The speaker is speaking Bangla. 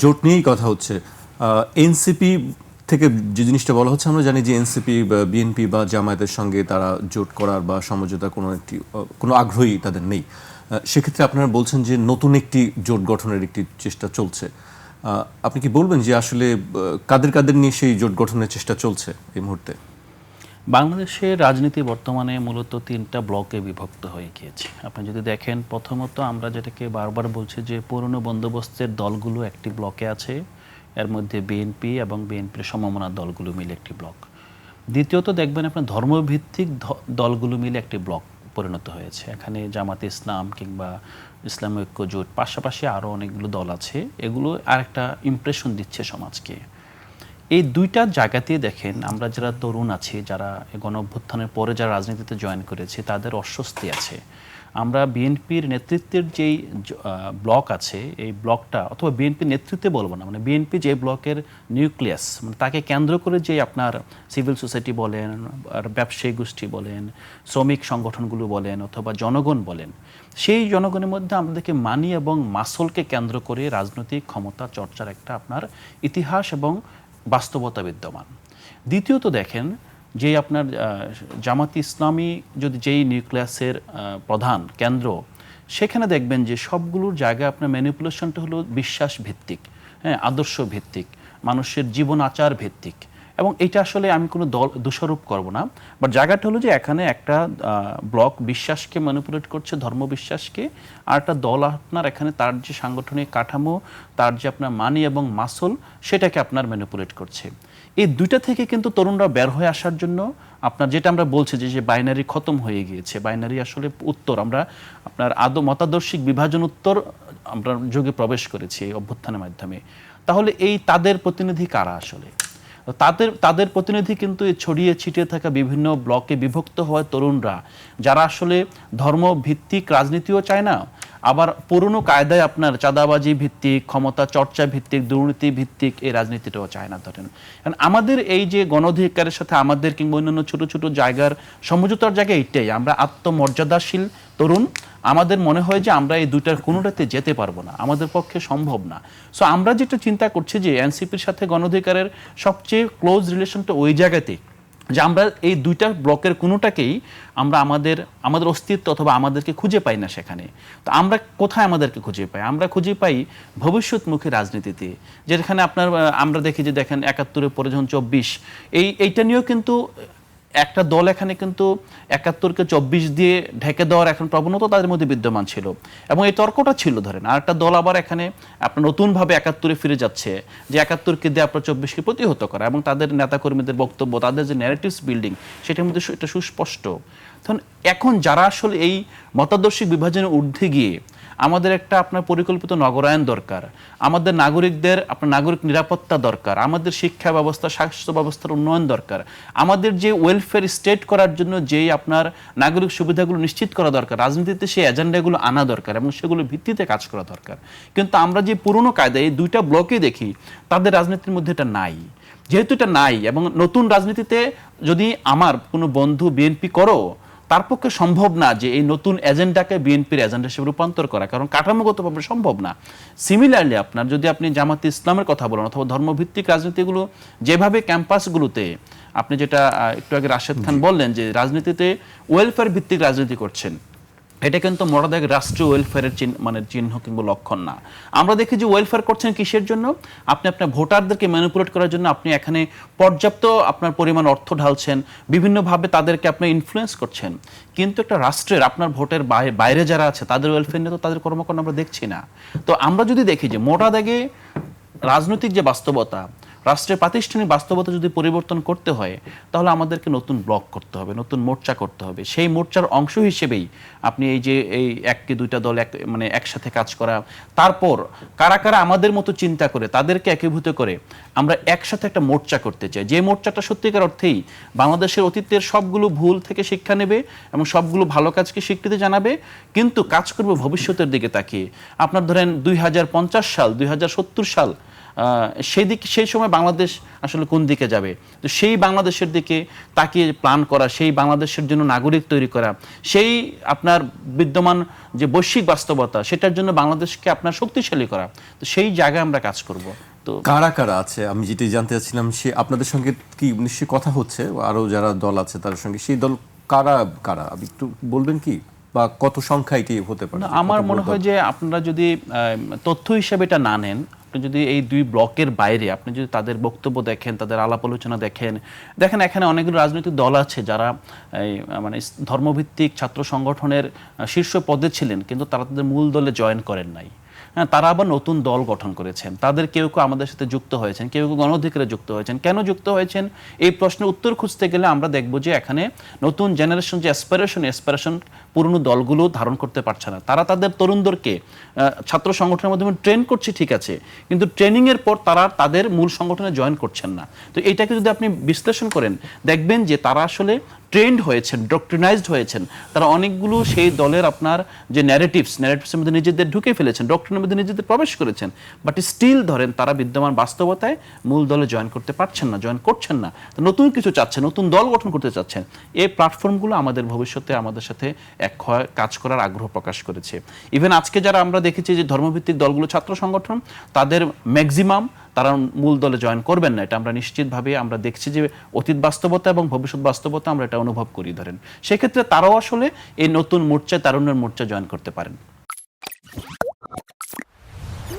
জোট নিয়েই কথা হচ্ছে। এনসিপি থেকে যে জিনিসটা বলা হচ্ছে, আমরা জানি যে এনসিপি বা বিএনপি বা জামায়াতের সঙ্গে তারা জোট করার বা সমঝোতা কোনো একটি কোনো আগ্রহী তাদের নেই। সেক্ষেত্রে আপনারা বলছেন যে নতুন একটি জোট গঠনের একটি চেষ্টা চলছে। আপনি কি বলবেন যে আসলে কাদের কাদের নিয়ে সেই জোট গঠনের চেষ্টা চলছে এই মুহূর্তে? বাংলাদেশের রাজনীতি বর্তমানে মূলত তিনটা ব্লকে বিভক্ত হয়ে গিয়েছে। আপনি যদি দেখেন, প্রথমত আমরা যেটাকে বারবার বলছি যে, পুরনো বন্দোবস্তের দলগুলো একটি ব্লকে আছে, এর মধ্যে বিএনপি এবং বিএনপির সমমনা দলগুলো মিলে একটি ব্লক। দ্বিতীয়ত দেখবেন আপনার ধর্মভিত্তিক দলগুলো মিলে একটি ব্লক পরিণত হয়েছে। এখানে জামাতে ইসলাম কিংবা ইসলাম ঐক্য জোট পাশাপাশি আরও অনেকগুলো দল আছে। এগুলো আরেকটা ইমপ্রেশন দিচ্ছে সমাজকে। এই দুইটা জায়গাতেই দেখেন আমরা যারা তরুণ আছি, যারা গণ অভ্যুত্থানের পরে যারা রাজনীতিতে জয়েন করেছে, তাদের অস্বস্তি আছে। আমরা বিএনপির নেতৃত্বের যেই ব্লক আছে, এই ব্লকটা, অথবা বিএনপির নেতৃত্বে বলব না মানে বিএনপি যে ব্লকের নিউক্লিয়াস মানে তাকে কেন্দ্র করে যে আপনার সিভিল সোসাইটি বলেন, আর ব্যবসায়ী গোষ্ঠী বলেন, শ্রমিক সংগঠনগুলো বলেন, অথবা জনগণ বলেন, সেই জনগণের মধ্যে আমাদেরকে মানি এবং মাসলকে কেন্দ্র করে রাজনৈতিক ক্ষমতা চর্চার একটা আপনার ইতিহাস এবং বাস্তবতা বিদ্যমান। দ্বিতীয়ত দেখেন যে আপনার জামাত ইসলামী যদি যেই নিউক্লিয়াসের প্রধান কেন্দ্র, সেখানে দেখবেন যে সবগুলোর জায়গায় আপনার ম্যানিপুলেশনটা হলো বিশ্বাস ভিত্তিক হ্যাঁ আদর্শ ভিত্তিক মানুষের জীবন আচার ভিত্তিক এবং এটা আসলে আমি কোনো দল, দোষারোপ করব না। বাট জায়গাটা হলো যে এখানে একটা ব্লক বিশ্বাসকে ম্যানিপুলেট করছে, ধর্ম বিশ্বাসকে। আর একটা দল আপনার এখানে তার যে সাংগঠনিক কাঠামো, তার যে আপনার মানি এবং মাসল সেটাকে আপনার ম্যানিপুলেট করছে। এই দুইটা থেকে কিন্তু তরুণরা বের হয়ে আসার জন্য আপনার যেটা আমরা বলছি যে যে বাইনারি খতম হয়ে গিয়েছে। বাইনারি আসলে উত্তর, আমরা আপনার আদৌ মতাদর্শিক বিভাজন উত্তর আমরা যুগে প্রবেশ করেছি এই অভ্যুত্থানের মাধ্যমে। তাহলে এই তাদের প্রতিনিধি কারা আসলে? তাদের তাদের প্রতিনিধি কিন্তু ছড়িয়ে ছিটিয়ে থাকা বিভিন্ন ব্লকে বিভক্ত হওয়া তরুণরা, যারা আসলে ধর্মভিত্তিক রাজনীতিও চায় না আবার পুরনো কায়দায় আপনার চাঁদাবাজি ভিত্তিক, ক্ষমতা চর্চা ভিত্তিক, দুর্নীতি ভিত্তিক এই রাজনীতিটাও চায় না ধরেন। কারণ আমাদের এই যে গণঅধিকারের সাথে আমাদের কিংবা অন্যান্য ছোট ছোট জায়গার সমঝোতার জায়গা এইটাই। আমরা আত্মমর্যাদাশীল তরুণ, আমাদের মনে হয় যে আমরা এই দুইটার কোনোটাতে যেতে পারব না, আমাদের পক্ষে সম্ভব না। সো আমরা যেটা চিন্তা করছি যে এনসিপির সাথে গণঅধিকারের সবচেয়ে ক্লোজ রিলেশনটা ওই জায়গাতে যে আমরা এই দুইটা ব্লকের কোনোটাকেই আমরা আমাদের আমাদের অস্তিত্ব অথবা আমাদেরকে খুঁজে পাই না সেখানে। তো আমরা কোথায় আমাদেরকে খুঁজে পাই? আমরা খুঁজে পাই ভবিষ্যৎমুখী রাজনীতিতে, যেখানে আপনার, আমরা দেখি যে দেখেন একাত্তরের পরে যখন চব্বিশ, এই, এইটা নিয়েও কিন্তু একটা দল এখানে কিন্তু একাত্তরকে চব্বিশ দিয়ে ঢেকে দেওয়ার এখন প্রবণতা তাদের মধ্যে বিদ্যমান ছিল। এবং এই তর্কটা ছিল ধরেন। আর একটা দল আবার এখানে আপনার নতুনভাবে একাত্তরে ফিরে যাচ্ছে, যে একাত্তরকে দিয়ে আপনার চব্বিশকে প্রতিহত করা এবং তাদের নেতাকর্মীদের বক্তব্য, তাদের যে ন্যারেটিভস বিল্ডিং সেটার মধ্যে এটা সুস্পষ্ট। তখন এখন যারা আসলে এই মতাদর্শিক বিভাজনের ঊর্ধ্বে গিয়ে আমাদের একটা আপনার পরিকল্পিত নগরায়ন দরকার। আমাদের নাগরিকদের, আপনার নাগরিক নিরাপত্তা দরকার। আমাদের শিক্ষা ব্যবস্থা, স্বাস্থ্য ব্যবস্থার উন্নয়ন দরকার। আমাদের যে ওয়েলফেয়ার স্টেট করার জন্য যেই আপনার নাগরিক সুবিধাগুলো নিশ্চিত করা দরকার, রাজনীতিতে সেই এজেন্ডাগুলো আনা দরকার এবং সেগুলো ভিত্তিতে কাজ করা দরকার। কিন্তু আমরা যে পুরনো কায়দায় এই দুইটা ব্লকে দেখি, তাদের রাজনীতির মধ্যে এটা নাই। যেহেতু এটা নাই এবং নতুন রাজনীতিতে যদি আমার কোনো বন্ধু বিএনপি করো তার পক্ষে সম্ভব না যে এই নতুন এজেন্ডাকে বিএনপির এজেন্ডা হিসেবে রূপান্তর করা কারণ কাঠামোগতভাবে সম্ভব না। সিমিলারলি আপনার যদি আপনি জামাত ইসলামের কথা বলেন অথবা ধর্মভিত্তিক রাজনীতিগুলো যেভাবে ক্যাম্পাসগুলোতে আপনি যেটা একটু আগে রাশেদ খান বললেন যে রাজনীতিতে ওয়েলফেয়ার ভিত্তিক রাজনীতি করছেন। এটা কিন্তু মোটাদাগ রাষ্ট্রীয় ওয়েলফেয়ারের মানে চিহ্ন কিংবা লক্ষণ না। আমরা দেখি যে ওয়েলফেয়ার করছেন কিসের জন্য? আপনি আপনার ভোটারদেরকে ম্যানিপুলেট করার জন্য আপনি এখানে পর্যাপ্ত আপনার পরিমাণ অর্থ ঢালছেন, বিভিন্নভাবে তাদেরকে আপনি ইনফ্লুয়েন্স করছেন। কিন্তু একটা রাষ্ট্রের আপনার ভোটের বাইরে যারা আছে, তাদের ওয়েলফেয়ার নিয়ে তো তাদের কর্মকাণ্ড আমরা দেখছি না। তো আমরা যদি দেখি যে মোটা দাগে রাজনৈতিক যে বাস্তবতা রাষ্ট্রের প্রাতিষ্ঠানিক বাস্তবতা যদি পরিবর্তন করতে হয়, তাহলে আমাদেরকে নতুন ব্লক করতে হবে, নতুন মোর্চা করতে হবে। সেই মোর্চার অংশ হিসেবেই আপনি এই যে, এই একটি দুইটা দল এক মানে একসাথে কাজ করা, তারপর কারা কারা আমাদের মতো চিন্তা করে, তাদেরকে একীভূত করে আমরা একসাথে একটা মোর্চা করতে চাই। যে মোর্চাটা সত্যিকার অর্থেই বাংলাদেশের অতীতের সবগুলো ভুল থেকে শিক্ষা নেবে এবং সবগুলো ভালো কাজকে স্বীকৃতি জানাবে, কিন্তু কাজ করবে ভবিষ্যতের দিকে তাকিয়ে। আপনার ধরেন দুই হাজার পঞ্চাশ সাল, দুই হাজার সত্তর সাল সেই দিক সেই সময় বাংলাদেশ আসলে কোন দিকে যাবে? তো সেই বাংলাদেশের দিকে তাকিয়ে প্ল্যান করা সেই বাংলাদেশের জন্য নাগরিক তৈরি করা সেই আপনার বিদ্যমান যে বৈশ্বিক বাস্তবতা সেটার জন্য বাংলাদেশকে আপনার শক্তিশালী করা তো সেই জায়গায় আমরা কাজ করব। তো কারা কারা আছে? আমি যেটি জানতে চাচ্ছিলাম সে আপনাদের সঙ্গে কি নিশ্চয়ই কথা হচ্ছে? আরও যারা দল আছে তার সঙ্গে সেই দল কারা কারা? আপনি একটু বলবেন কি? বা কত সংখ্যা এটি হতে পারে? আমার মনে হয় যে আপনারা যদি আহ, তথ্য হিসেবে এটা না নেন আপনি যদি এই দুই ব্লকের বাইরে আপনি যদি তাদের বক্তব্য দেখেন, তাদের আলাপ আলোচনা দেখেন দেখেন এখানে অনেকগুলো রাজনৈতিক দল আছে যারা মানে ধর্মভিত্তিক ছাত্র সংগঠনের শীর্ষ পদে ছিলেন, কিন্তু তারা তাদের মূল দলে জয়েন করেন নাই। তারা আবার নতুন দল গঠন করেছেন। তাদের কেউ কেউ আমাদের সাথে যুক্ত হয়েছেন, কেউ কেউ গণ অধিকারে যুক্ত হয়েছেন। কেন যুক্ত হয়েছেন? এই প্রশ্নের উত্তর খুঁজতে গেলে আমরা দেখব যে এখানে নতুন জেনারেশন যে অ্যাসপিরেশন অ্যাসপিরেশন পুরনো দলগুলো ধারণ করতে পারছে না। তারা তাদের তরুণদেরকে ছাত্র সংগঠনের মাধ্যমে ট্রেন করছে, ঠিক আছে। কিন্তু ট্রেনিংয়ের পর তারা তাদের মূল সংগঠনে জয়েন করছেন না। তো এটাকে যদি আপনি বিশ্লেষণ করেন, দেখবেন যে তারা আসলে ট্রেন্ড হয়েছেন, ডক্ট্রিনাইজড হয়েছেন। তারা অনেকগুলো সেই দলের আপনার যে ন্যারেটিভস ন্যারেটিভসের মধ্যে নিজেদের ঢুকে ফেলেছেন ডক্টরিনের মধ্যে নিজেদের প্রবেশ করেছেন। বাট স্টিল ধরেন তারা বিদ্যমান বাস্তবতায় মূল দলে জয়েন করতে পারছেন না জয়েন করছেন না। নতুন কিছু চাচ্ছেন, নতুন দল গঠন করতে চাচ্ছেন। এই প্ল্যাটফর্মগুলো আমাদের ভবিষ্যতে আমাদের সাথে এক কাজ করার আগ্রহ প্রকাশ করেছে। ইভেন আজকে যারা আমরা দেখেছি যে ধর্মভিত্তিক দলগুলো ছাত্র সংগঠন, তাদের ম্যাক্সিমাম তারা মূল দলে জয়েন করবেন না, এটা আমরা নিশ্চিতভাবে আমরা দেখছি যে অতীত বাস্তবতা এবং ভবিষ্যৎ বাস্তবতা আমরা এটা অনুভব করি ধরেন। সেক্ষেত্রে তারাও আসলে এই নতুন মোর্চায়, তারুণ্যের মোর্চা জয়েন করতে পারেন।